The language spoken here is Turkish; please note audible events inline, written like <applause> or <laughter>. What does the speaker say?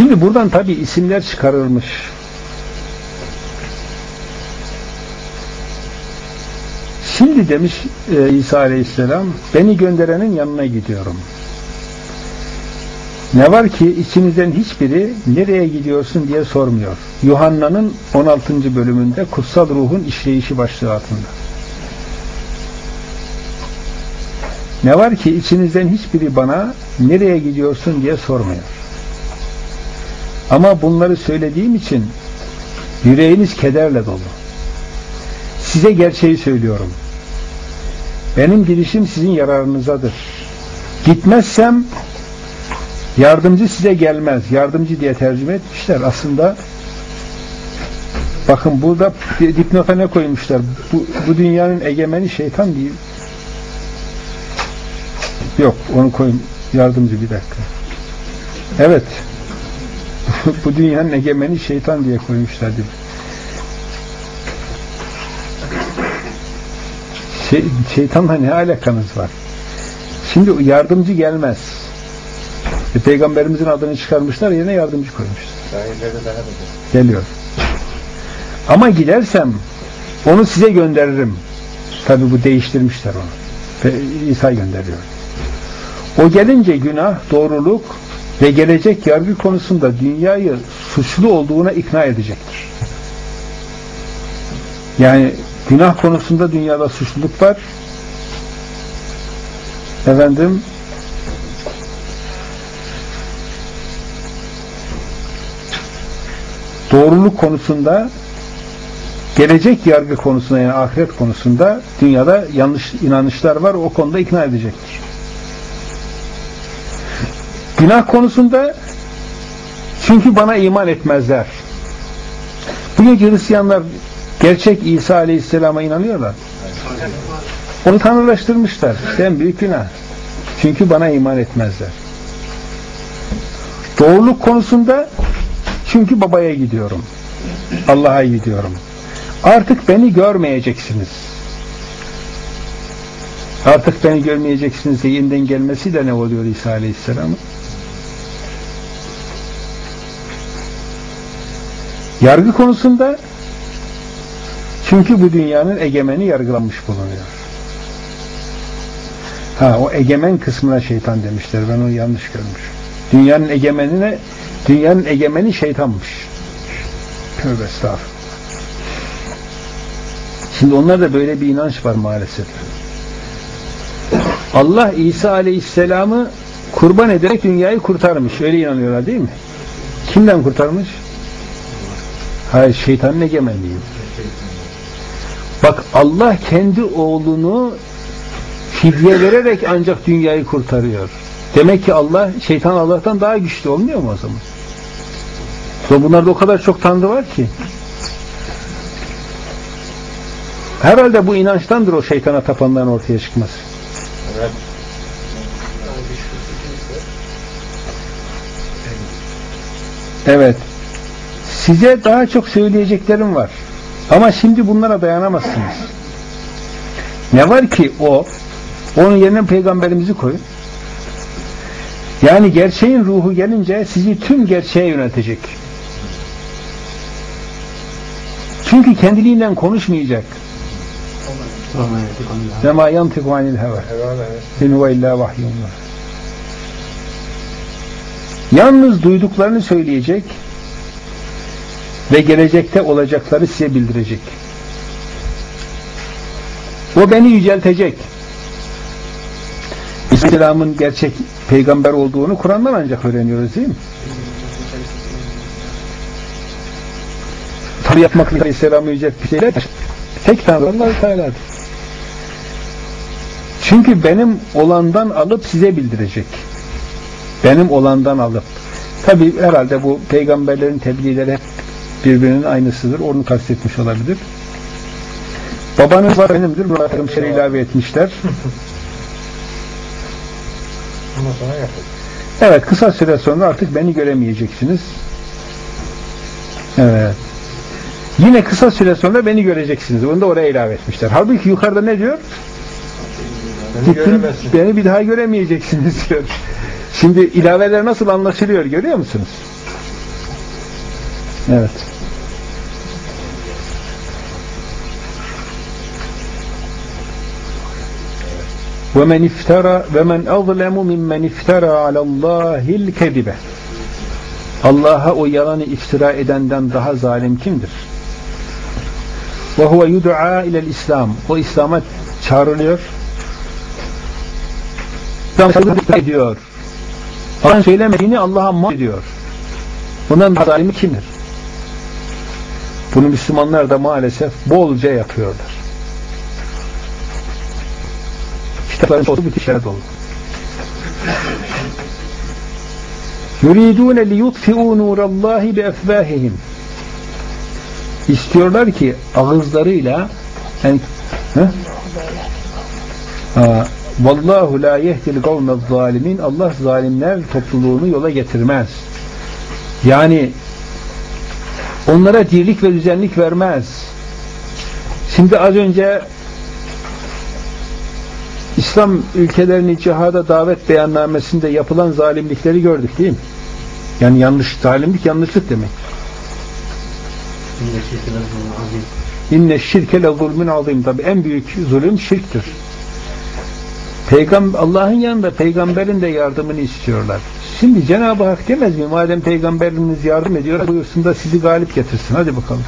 Şimdi buradan tabi isimler çıkarılmış. Şimdi demiş e, İsa Aleyhisselam, beni gönderenin yanına gidiyorum. Ne var ki içinizden hiçbiri nereye gidiyorsun diye sormuyor. Yuhanna'nın 16. bölümünde kutsal ruhun işleyişi başlığı altında. Ne var ki içinizden hiçbiri bana nereye gidiyorsun diye sormuyor. Ama bunları söylediğim için yüreğiniz kederle dolu. Size gerçeği söylüyorum. Benim gidişim sizin yararınızadır. Gitmezsem yardımcı size gelmez. Yardımcı diye tercüme etmişler. Aslında bakın burada dipnota ne koymuşlar? Bu, bu dünyanın egemeni şeytan değil. Yok onu koyun. Yardımcı bir dakika. Evet. Bu dünyanın egemeni şeytan diye koymuşlar. Şey, şeytanla ne alakanız var? Şimdi yardımcı gelmez. E, Peygamberimizin adını çıkarmışlar yerine yardımcı koymuşlar. Geliyor. Ama gidersem onu size gönderirim. Tabi bu değiştirmişler onu. İsa gönderiyor. O gelince günah, doğruluk ve gelecek yargı konusunda dünyayı suçlu olduğuna ikna edecektir. Yani günah konusunda dünyada suçluluk var. Efendim doğruluk konusunda gelecek yargı konusunda yani ahiret konusunda dünyada yanlış inanışlar var. O konuda ikna edecektir. Günah konusunda çünkü bana iman etmezler. Bugünkü Hristiyanlar gerçek İsa Aleyhisselam'a inanıyorlar. Onu tanrılaştırmışlar. İşte en büyük günah. Çünkü bana iman etmezler. Doğruluk konusunda çünkü babaya gidiyorum. Allah'a gidiyorum. Artık beni görmeyeceksiniz. Artık beni görmeyeceksiniz diye yeniden gelmesi de ne oluyor İsa Aleyhisselam'ın? Yargı konusunda çünkü bu dünyanın egemeni yargılanmış bulunuyor. Ha o egemen kısmına şeytan demişler. Ben onu yanlış görmüş. Dünyanın egemenine dünyanın egemeni şeytanmış. Tövbe estağfurullah. Şimdi onlarda böyle bir inanç var maalesef. Allah İsa Aleyhisselam'ı kurban ederek dünyayı kurtarmış. Öyle inanıyorlar değil mi? Kimden kurtarmış? Hayır şeytanın egemenliği. Bak Allah kendi oğlunu fidye vererek ancak dünyayı kurtarıyor. Demek ki Allah, şeytan Allah'tan daha güçlü olmuyor mu o zaman? Bunlarda o kadar çok tanrı var ki. Herhalde bu inançtandır o şeytana tapanların ortaya çıkması. Evet. Evet. Size daha çok söyleyeceklerim var. Ama şimdi bunlara dayanamazsınız. Ne var ki o onun yerine peygamberimizi koyun. Yani gerçeğin ruhu gelince sizi tüm gerçeğe yönetecek. Çünkü kendiliğinden konuşmayacak. Ve ma yantiku anil heva. İn huve illa vahyullah. Yalnız duyduklarını söyleyecek ve gelecekte olacakları size bildirecek. O beni yüceltecek. İslam'ın gerçek peygamber olduğunu Kur'an'dan ancak öğreniyoruz değil mi? Tabi yapmakla İslam'ı yücelt bir şeyler tek Tanrı Allah-u Teala'dır. Çünkü benim olandan alıp size bildirecek. Benim olandan alıp. Tabi herhalde bu peygamberlerin tebliğleri hep birbirinin aynısıdır. Onu kastetmiş olabilir. Babanız var benimdir. Buna takım şey ilave etmişler. <laughs> Evet kısa süre sonra artık beni göremeyeceksiniz. Evet. Yine kısa süre sonra beni göreceksiniz. Onu da oraya ilave etmişler. Halbuki yukarıda ne diyor? Beni, Gittin, beni bir daha göremeyeceksiniz <laughs> diyor. Şimdi ilaveler nasıl anlaşılıyor görüyor musunuz? Evet. ومن افترى ومن أظلم ممن افترى على الله الكذب Allah'a o yalanı iftira edenden daha zalim kimdir? Ve huve yud'a ilel İslam. O İslam'a çağrılıyor. İslam ediyor. Allah'ın söylemediğini Allah'a mal ediyor. Bundan daha zalimi kimdir? Bunu Müslümanlar da maalesef bolca yapıyorlar. Kitapların çoğu bu işlere dolu. يُرِيدُونَ لِيُطْفِئُوا نُورَ اللّٰهِ بِأَفْوَاهِهِمْ İstiyorlar ki ağızlarıyla en, Vallahu la yehdil kavmez zalimin Allah zalimler topluluğunu yola getirmez. Yani onlara dirlik ve düzenlik vermez. Şimdi az önce İslam ülkelerini cihada davet beyannamesinde yapılan zalimlikleri gördük değil mi? Yani yanlış, zalimlik yanlışlık demek. İnne şirke le zulmün azim. Tabi en büyük zulüm şirktir. Peygam Allah'ın yanında peygamberin de yardımını istiyorlar. Şimdi Cenab-ı Hak demez mi? Madem peygamberimiz yardım ediyor buyursun da sizi galip getirsin. Hadi bakalım.